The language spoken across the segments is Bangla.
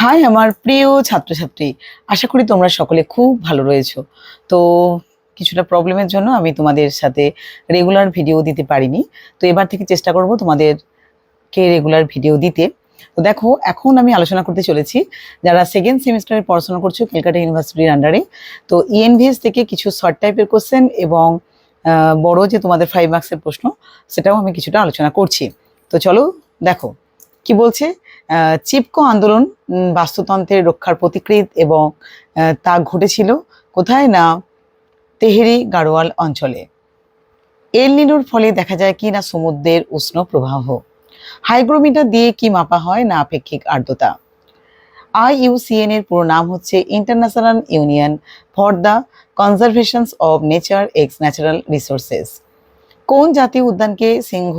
হাই, আমার প্রিয় ছাত্রছাত্রী, আশা করি তোমরা সকলে খুব ভালো রয়েছো। তো কিছুটা প্রবলেমের জন্য আমি তোমাদের সাথে রেগুলার ভিডিও দিতে পারিনি। তো এবার থেকে চেষ্টা করব তোমাদেরকে রেগুলার ভিডিও দিতে। তো দেখো, এখন আমি আলোচনা করতে চলেছি যারা সেকেন্ড সেমিস্টারে পড়াশোনা করছ ক্যালকাটা ইউনিভার্সিটির আন্ডারে তো E ইএনভিএস থেকে কিছু শর্ট টাইপের কোশ্চেন এবং বড় যে তোমাদের ফাইভ মার্কসের প্রশ্ন, সেটাও আমি কিছুটা আলোচনা করছি। তো চলো, দেখো। কি বলছে? চিপকো আন্দোলন বাস্তুতন্ত্রের রক্ষার প্রতিকৃত এবং তা ঘটেছিল কোথায় না তেহেরি গাড়োয়াল অঞ্চলে। এল নিনোর ফলে দেখা যায় কি না সমুদ্রের উষ্ণ প্রবাহ। হাইগ্রোমিটার দিয়ে কি মাপা হয় না আপেক্ষিক আর্দ্রতা। আইইউসিএন এর পুরো নাম হচ্ছে international union for the conservations of nature ex natural resources. কোন জাতীয় উদ্যানকে সিংহ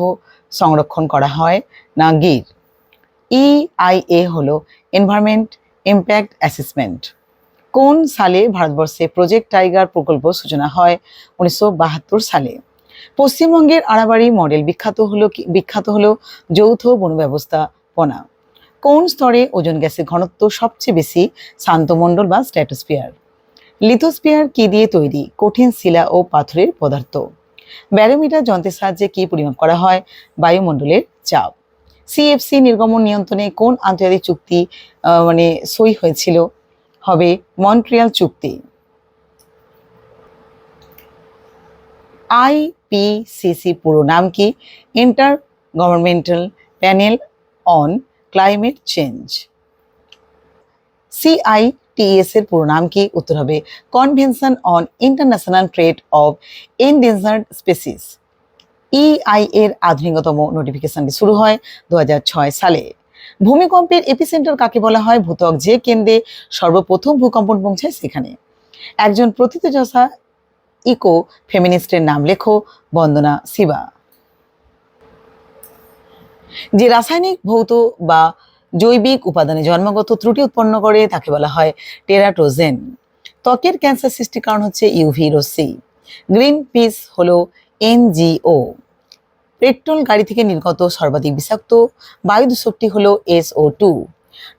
সংরক্ষণ করা হয়? না গির ইআইএ হলো এনভায়রনমেন্ট ইম্প্যাক্ট অ্যাসেসমেন্ট কোন সালে ভারতবর্ষে প্রজেক্ট টাইগার প্রকল্প সূচনা হয়? উনিশশো বাহাত্তর সালে। পশ্চিমবঙ্গের আড়াবাড়ি মডেল বিখ্যাত হলো বিখ্যাত হলো যৌথ বন ব্যবস্থাপনা। কোন স্তরে ওজন গ্যাসের ঘনত্ব সবচেয়ে বেশি? শান্তমণ্ডল বা স্ট্র্যাটোস্ফিয়ার। লিথোস্ফিয়ার কি দিয়ে তৈরি? কঠিন শিলা ও পাথরের পদার্থ। ব্যারোমিটার যন্ত্রের সাহায্যে কি পরিমাপ করা হয়? বায়ুমণ্ডলের চাপ। সিএফসি নির্গমন নিয়ন্ত্রণে কোন আন্তর্জাতিক চুক্তি মানে সই হয়েছিল? হবে মন্ট্রিয়াল চুক্তি। আইপিসিসি পুরো নাম কি? Inter governmental panel on climate change CITES এর পুরো নাম কি? উত্তর হবে convention on international trade of endangered species EI এর আধুনিকতম নোটিফিকেশনটি শুরু হয় দু সালে। ভূমিকম্পের এপিসেন্টার কাকে বলা হয়? ভূত্বক যে কেন্দ্রে সর্বপ্রথম ভূকম্পন পৌঁছায় সেখানে। একজন প্রথিতযশা ইকো ফেমিনিস্টের নাম লেখো বন্দনা শিবা। যে রাসায়নিক, ভৌত বা জৈবিক উপাদানে জন্মগত ত্রুটি উৎপন্ন করে, তাকে বলা হয় টেরাটোজেন ত্বকের ক্যান্সার সৃষ্টির কারণ হচ্ছে ইউভি রশ্মি। গ্রিন পিস হলো এনজিও। পেট্রোল গাড়ি থেকে নির্গত সর্বাধিক বিষাক্ত বায়ু দূষকটি হলো এসও টু।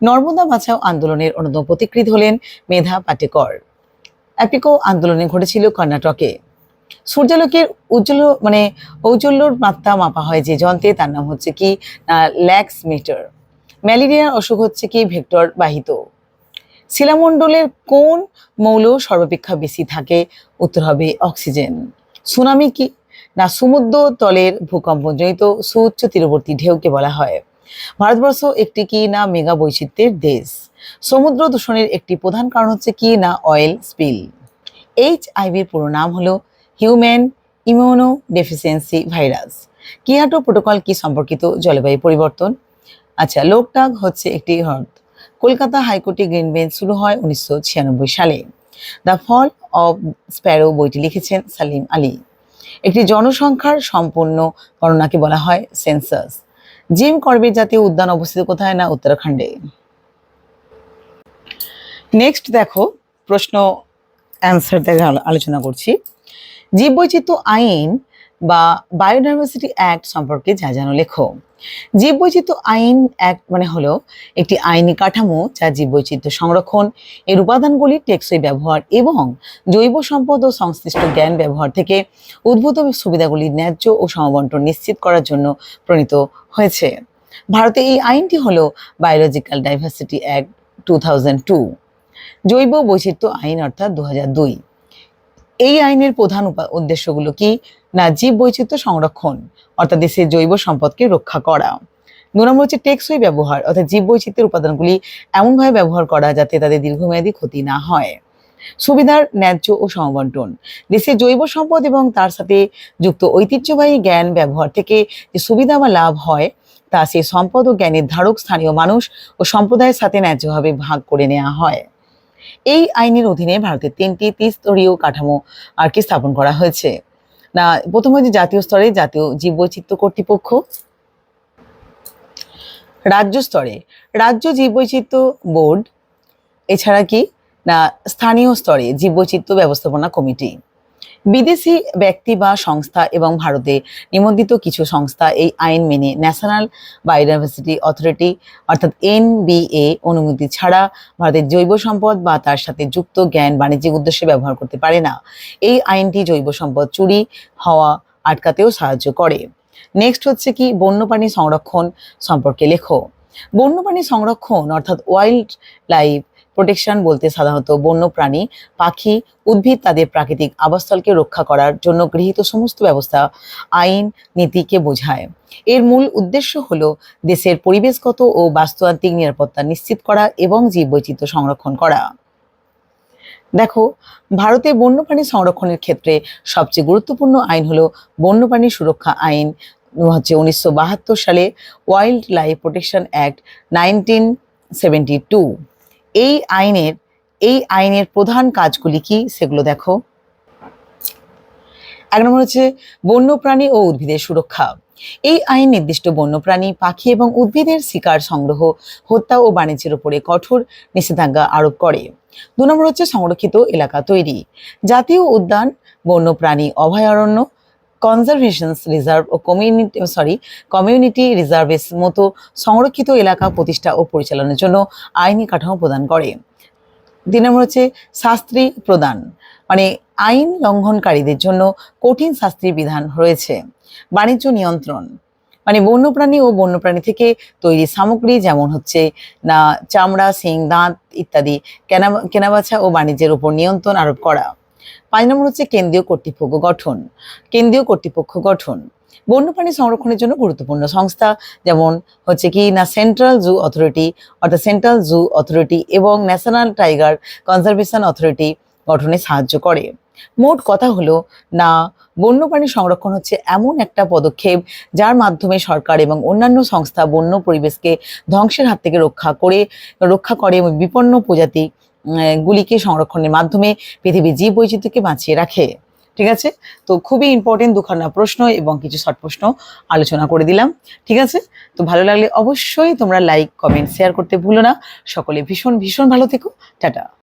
নর্মদা বাঁচাও আন্দোলনের অন্যতম প্রতিকৃত হলেন মেধা পাটেকর। অ্যাপিকো আন্দোলনে ঘটেছিল কর্ণাটকে। সূর্যালোকের উজ্জ্বল মানে ঔজ্জ্বল্যর মাত্রা মাপা হয় যে যন্ত্রে, তার নাম হচ্ছে কি ল্যাক্স মিটার ম্যালেরিয়ার অসুখ হচ্ছে কি, ভেক্টর বাহিত। শিলামণ্ডলের কোন মৌল সর্বাপেক্ষা বেশি থাকে, উত্তর হবে অক্সিজেন। সুনামি কি না সমুদ্র তলের ভূকম্পজনিত সুউচ্চ তীরবর্তী ঢেউকে বলা হয়। ভারতবর্ষ একটি কি না মেগা বৈচিত্র্যের দেশ? সমুদ্র দূষণের একটি প্রধান কারণ হচ্ছে কি না অয়েল স্পিল এইচ আইভির পুরো নাম হলো human immunodeficiency virus Kyoto protocol কি সম্পর্কিত জলবায়ু পরিবর্তন? আচ্ছা লোকটাক হচ্ছে একটি হ্রদ। কলকাতা হাইকোর্টে গ্রিন বেঞ্চ শুরু হয় উনিশশো ছিয়ানব্বই সালে। দ্য ফল অফ স্প্যারো বইটি লিখেছেন সালিম আলী। একটি জনসংখ্যার সম্পূর্ণ গণনাকে বলা হয়? সেন্সাস জিম করবেট জাতীয় উদ্যান অবস্থিত কোথায় না উত্তরাখণ্ডে? নেক্সট দেখো, প্রশ্ন অ্যান্সার দেখে আলোচনা করছি। জীববৈচিত্র্য আইন বা বায়োডাইভার্সিটি অ্যাক্ট সম্পর্কে যা জানো লেখো। জীববৈচিত্র্য আইন অ্যাক্ট মানে হলো একটি আইনি কাঠামো যা জীববৈচিত্র্য সংরক্ষণ, এর উপাদানগুলি টেকসই ব্যবহার এবং জৈব সম্পদ ও সংশ্লিষ্ট জ্ঞান ব্যবহার থেকে উদ্ভূত সুবিধাগুলি ন্যায্য ও সমবন্টন নিশ্চিত করার জন্য প্রণীত হয়েছে। ভারতে এই আইনটি হলো biological diversity act two two জৈব বৈচিত্র্য আইন অর্থাৎ দু হাজার দুই। এই আইনের প্রধান উদ্দেশ্যগুলো কি? না, জীব বৈচিত্র্য সংরক্ষণ, অর্থাৎ দেশের জৈব সম্পদকে রক্ষা করা। দু নম্বর হচ্ছে টেকসই ব্যবহার, অর্থাৎ জীব বৈচিত্র্যের উপাদানগুলি এমনভাবে ব্যবহার করা যাতে তাদের দীর্ঘমেয়াদী ক্ষতি না হয়। সুবিধার ন্যায্য ও সমবন্টন, দেশের জৈব সম্পদ এবং তার সাথে যুক্ত ঐতিহ্যবাহী জ্ঞান ব্যবহার থেকে যে সুবিধা বা লাভ হয়, তা সেই সম্পদ ও জ্ঞানের ধারক স্থানীয় মানুষ ও সম্প্রদায়ের সাথে ন্যায্যভাবে ভাগ করে নেওয়া হয়। এই আইনের অধীনে ভারতের তিনটি ত্রিস্তরীয় কাঠামো আর কি স্থাপন করা হয়েছে। না প্রথম হচ্ছে জাতীয় স্তরে জাতীয় জীববৈচিত্র্য কর্তৃপক্ষ। রাজ্য স্তরে রাজ্য জীববৈচিত্র্য বোর্ড, এছাড়া কি? না, স্থানীয় স্তরে জীববৈচিত্র্য ব্যবস্থাপনা কমিটি। বিদেশি ব্যক্তি বা সংস্থা এবং ভারতে নিবন্ধিত কিছু সংস্থা এই আইন মেনে ন্যাশনাল বায়োডাইভার্সিটি অথরিটি অর্থাৎ এনবিএ অনুমতি ছাড়া ভারতের জৈব সম্পদ বা তার সাথে যুক্ত জ্ঞান বাণিজ্যিক উদ্দেশ্যে ব্যবহার করতে পারে না। এই আইনটি জৈব সম্পদ চুরি হওয়া আটকাতেও সাহায্য করে। নেক্সট হচ্ছে কি, বন্যপ্রাণী সংরক্ষণ সম্পর্কে লেখো। বন্যপ্রাণী সংরক্ষণ অর্থাৎ ওয়াইল্ড লাইফ প্রোটেকশন বলতে সাধারণত বন্যপ্রাণী, পাখি, উদ্ভিদ তাদের প্রাকৃতিক আবাসস্থলকে রক্ষা করার জন্য গৃহীত সমস্ত ব্যবস্থা আইন নীতিকে বোঝায়। এর মূল উদ্দেশ্য হলো দেশের পরিবেশগত ও বাস্তুতান্ত্রিক নিরাপত্তা নিশ্চিত করা এবং জীববৈচিত্র্য সংরক্ষণ করা। দেখো, ভারতে বন্যপ্রাণী সংরক্ষণের ক্ষেত্রে সবচেয়ে গুরুত্বপূর্ণ আইন হলো বন্যপ্রাণী সুরক্ষা আইন হচ্ছে উনিশশো বাহাত্তর সালে wildlife protection act nineteen seventy two. এই আইনের এই আইনের প্রধান কাজগুলি কি সেগুলো দেখো। এক নম্বর হচ্ছে বন্যপ্রাণী ও উদ্ভিদের সুরক্ষা। এই আইন নির্দিষ্ট বন্যপ্রাণী, পাখি এবং উদ্ভিদের শিকার সংগ্রহ, হত্যা ও বাণিজ্যের উপরে কঠোর নিষেধাজ্ঞা আরোপ করে। দু নম্বর হচ্ছে সংরক্ষিত এলাকা তৈরি। জাতীয় উদ্যান, বন্যপ্রাণী অভয়ারণ্য কনজারভেশন রিজার্ভ ও কমিউনিটি সরি কমিউনিটি রিজার্ভের মতো সংরক্ষিত এলাকা প্রতিষ্ঠা ও পরিচালনার জন্য আইনি কাঠামো প্রদান করে। তিন নম্বর হচ্ছে শাস্ত্রী প্রদান মানে আইন লঙ্ঘনকারীদের জন্য কঠিন শাস্তির বিধান রয়েছে। বাণিজ্য নিয়ন্ত্রণ মানে বন্যপ্রাণী ও বন্যপ্রাণী থেকে তৈরি সামগ্রী যেমন হচ্ছে না, চামড়া, শিং, দাঁত ইত্যাদি কেনা, কেনাবেচা ও বাণিজ্যের উপর নিয়ন্ত্রণ আরোপ করা। পাঁচ নম্বর হচ্ছে কেন্দ্রীয় কর্তৃপক্ষ গঠন, কেন্দ্রীয় কর্তৃপক্ষ গঠন। বন্যপ্রাণী সংরক্ষণের জন্য গুরুত্বপূর্ণ সংস্থা, যেমন হচ্ছে কি না সেন্ট্রাল জু অথরিটি, অর্থাৎ সেন্ট্রাল জু অথরিটি এবং ন্যাশনাল টাইগার কনজারভেশন অথরিটি গঠনে সাহায্য করে। মোট কথা হলো, না, বন্যপ্রাণী সংরক্ষণ হচ্ছে এমন একটা পদক্ষেপ যার মাধ্যমে সরকার এবং অন্যান্য সংস্থা বন্য পরিবেশকে ধ্বংসের হাত থেকে রক্ষা করে রক্ষা করে এবং বিপন্ন প্রজাতি গুলিকে সংরক্ষণের মাধ্যমে পৃথিবীর জীব বৈচিত্র্যকে বাঁচিয়ে রাখে। ঠিক আছে? তো খুবই ইম্পর্টেন্ট দুখানা প্রশ্ন এবং কিছু শর্ট প্রশ্ন আলোচনা করে দিলাম। ঠিক আছে? তো ভালো লাগলে অবশ্যই তোমরা লাইক কমেন্ট শেয়ার করতে ভুলো না। সকলে ভীষণ ভীষণ ভালো থেকো। টাটা।